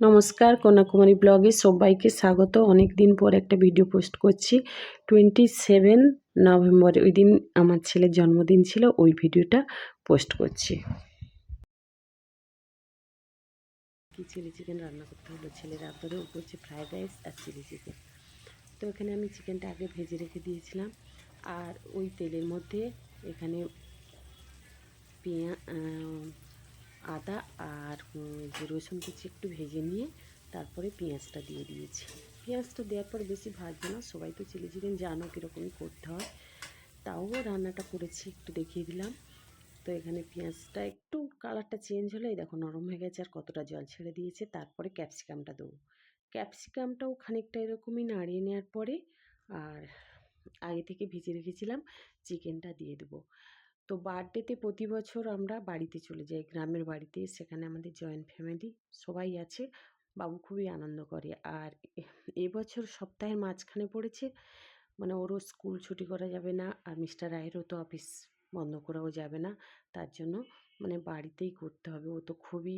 নমস্কার, কন্যাকুমারী ব্লগে সবাইকে স্বাগত। অনেক দিন পর একটা ভিডিও পোস্ট করছি। টোয়েন্টি সেভেন নভেম্বর ওই দিন আমার ছেলের জন্মদিন ছিল, ওই ভিডিওটা পোস্ট করছি। কি চিলি চিকেন রান্না করতে হলো? ছেলের আদরে ও করছে ফ্রায়েড রাইস আর চিলি চিকেন। তো এখানে আমি চিকেনটা আগে ভেজে রেখে দিয়েছিলাম। আর ওই তেলের মধ্যে এখানে পেঁয়া আদা আর রসুন কুচি একটু ভেজে নিয়ে তারপরে পেঁয়াজটা দিয়ে দিয়েছি। পেঁয়াজটা দেওয়ার পর বেশি ভাজবো না, সবাই তো চিলি চিকেন জানো কীরকমই করতে হয়। তাও রান্নাটা করেছি, একটু দেখিয়ে দিলাম। তো এখানে পেঁয়াজটা একটু কালারটা চেঞ্জ হলেই দেখো নরম হয়ে গেছে আর কতটা জল ছেড়ে দিয়েছে, তারপরে ক্যাপসিকামটা দেবো। ক্যাপসিকামটাও খানিকটা এরকমই নাড়িয়ে নেওয়ার পরে, আর আগে থেকে ভিজে রেখেছিলাম, চিকেনটা দিয়ে দেবো। তো বার্থডেতে প্রতি বছর আমরা বাড়িতে চলে যাই, গ্রামের বাড়িতে। সেখানে আমাদের জয়েন্ট ফ্যামিলি সবাই আছে। বাবু খুবই আনন্দ করে। আর এবছর সপ্তাহের মাঝখানে পড়েছে মানে ওরও স্কুল ছুটি করা যাবে না আর মিস্টার রায়েরও তো অফিস বন্ধ করাও যাবে না। তার জন্য মানে বাড়িতেই করতে হবে। ও তো খুবই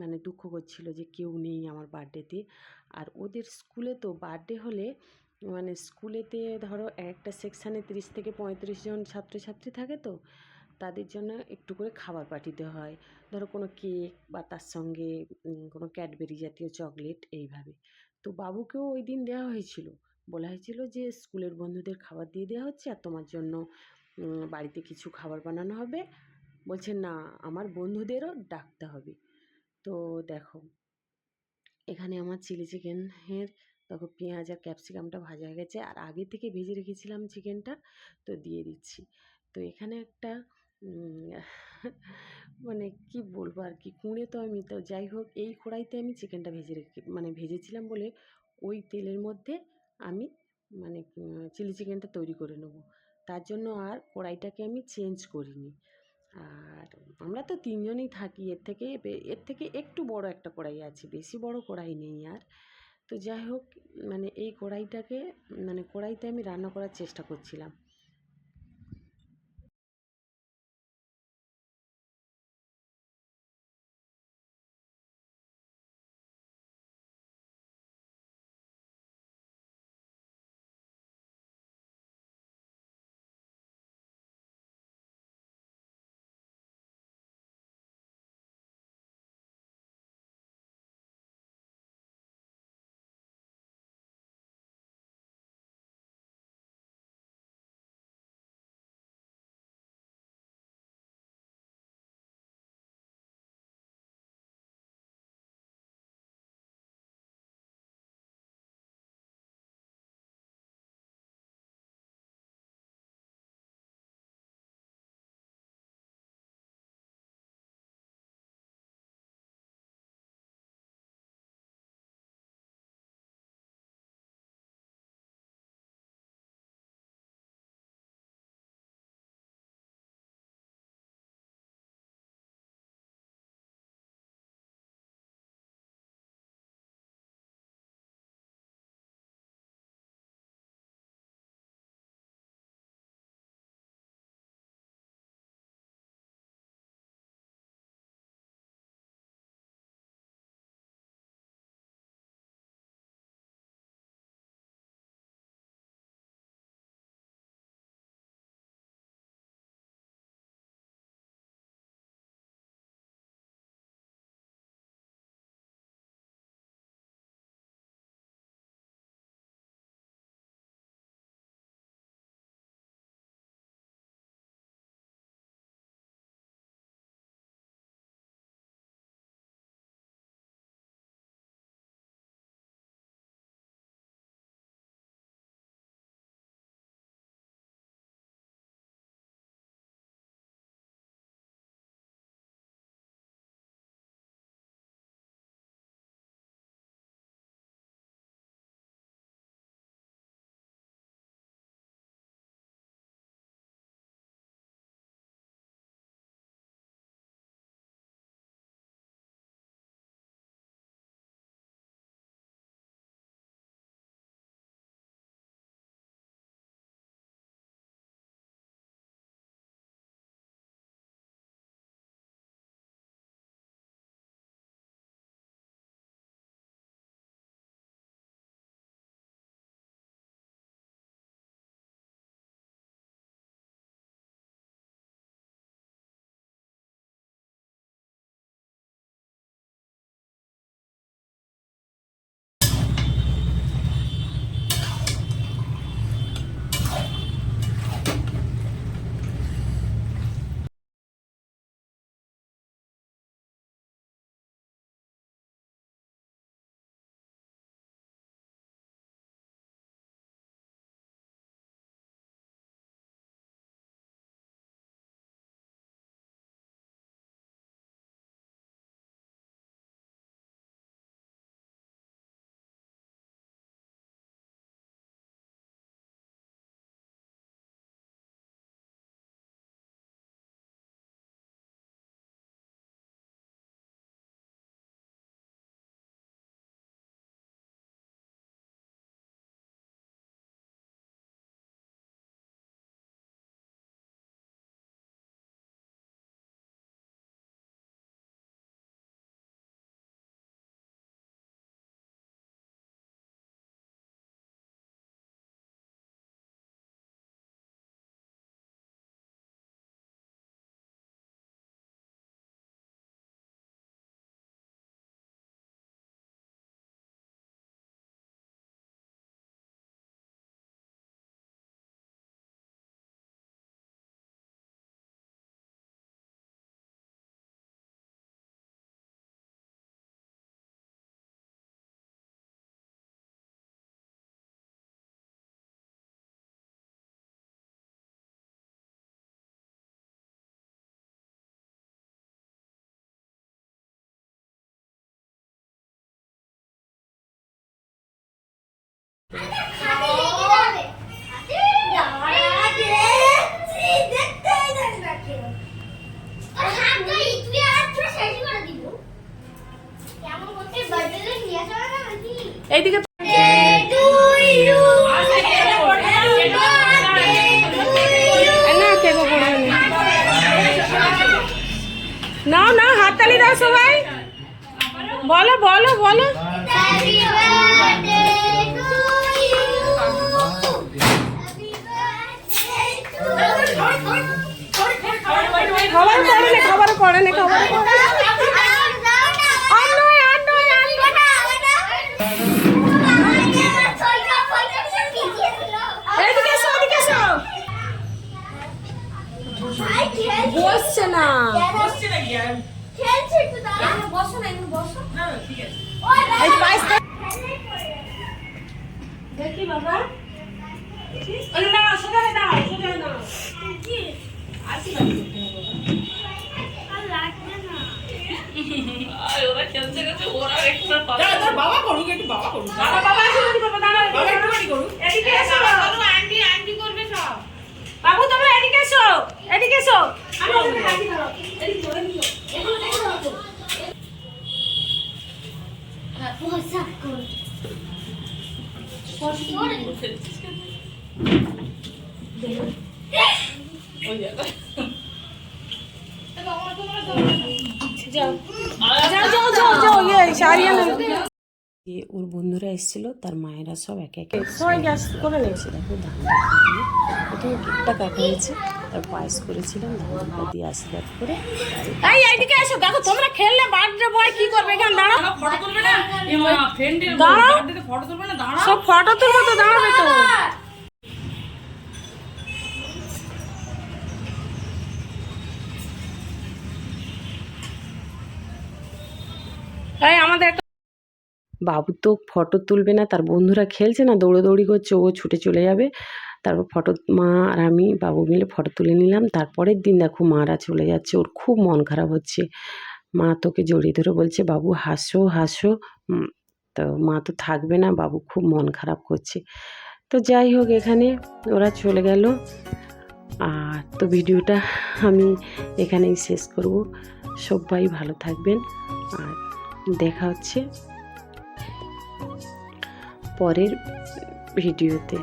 মানে দুঃখ করছিল যে কেউ নেই আমার বার্থডেতে। আর ওদের স্কুলে তো বার্থডে হলে মানে স্কুলেতে ধরো একটা সেকশানে তিরিশ থেকে পঁয়ত্রিশ জন ছাত্রছাত্রী থাকে তো। তাদের জন্য একটু করে খাবার পাঠিয়ে হয়। ধরো কোনো কেক বা তার সঙ্গে কোনো ক্যাডবেরি জাতীয় চকলেট এইভাবে। তো বাবুকেও ওই দিন দেওয়া হয়েছিল। বলা হয়েছিল যে স্কুলের বন্ধুদের খাবার দিয়ে দেওয়া হচ্ছে আর তোমার জন্য বাড়িতে কিছু খাবার বানানো হবে। বলছে, না, আমার বন্ধুদেরও ডাকতে হবে। তো দেখো, এখানে আমার চিলি চিকেনের দেখো পেঁয়াজ আর ক্যাপসিকামটা ভাজা হয়ে গেছে। আর আগে থেকে ভেজে রেখেছিলাম চিকেনটা, তো দিয়ে দিচ্ছি। তো এখানে একটা মানে কি বলব আর কি? কুঁড়ে তো আমি তো যাই হোক, এই কড়াইতে আমি চিকেনটা ভেজে রেখে মানে ভেজেছিলাম বলে ওই তেলের মধ্যে আমি মানে চিলি চিকেনটা তৈরি করে নেব। তার জন্য আর কড়াইটাকে আমি চেঞ্জ করিনি। আর আমরা তো তিনজনই থাকি, এর থেকে এর থেকে একটু বড় একটা কড়াই আছে, বেশি বড় কড়াই নেই আর। তো যাই হোক মানে এই কড়াইটাকে মানে কড়াইতে আমি রান্না করার চেষ্টা করছিলাম। এইদিকে না না। হাততালি দাও সবাই বলো বলো বলো খবর পড়ে না খাবার পড়ে না খবর ওর বন্ধুরা এসেছিল তার মায়েরা সব একে একে সবাই গ্যাস করে নিয়েছে। দেখো প্রথমে কেকটা কাটা হয়েছে তার পায়েস করেছিলাম ধান দিয়ে আশীর্বাদ করে এই এইদিকে এসো দেখো তোমরা খেললে বার্থডে বয় কি করবে এখানে দাঁড়াও। ফটো তুলবে না? ফ্রেন্ডের দাঁড়াও। বার্থডেতে ফটো তুলবে না? দাঁড়াও। সব ফটো তুলবো তো দাঁড়াবে তো। বাবু তো ফটো তুলবে না, তার বন্ধুরা খেলছে না, দৌড়োদৌড়ি করছে, ও ছুটে চলে যাবে। তারপর ফটো, মা আর আমি বাবু মিলে ফটো তুলে নিলাম। তারপরের দিন দেখো মারা চলে যাচ্ছে, ওর খুব মন খারাপ হচ্ছে। মা তোকে জড়িয়ে ধরে বলছে, বাবু, হাসো হাসো। তো মা তো থাকবে না, বাবু খুব মন খারাপ করছে। তো যাই হোক, এখানে ওরা চলে গেল। আর তো ভিডিওটা আমি এখানেই শেষ করব। সবাই ভালো থাকবেন, আর দেখা হচ্ছে পরের ভিডিওতে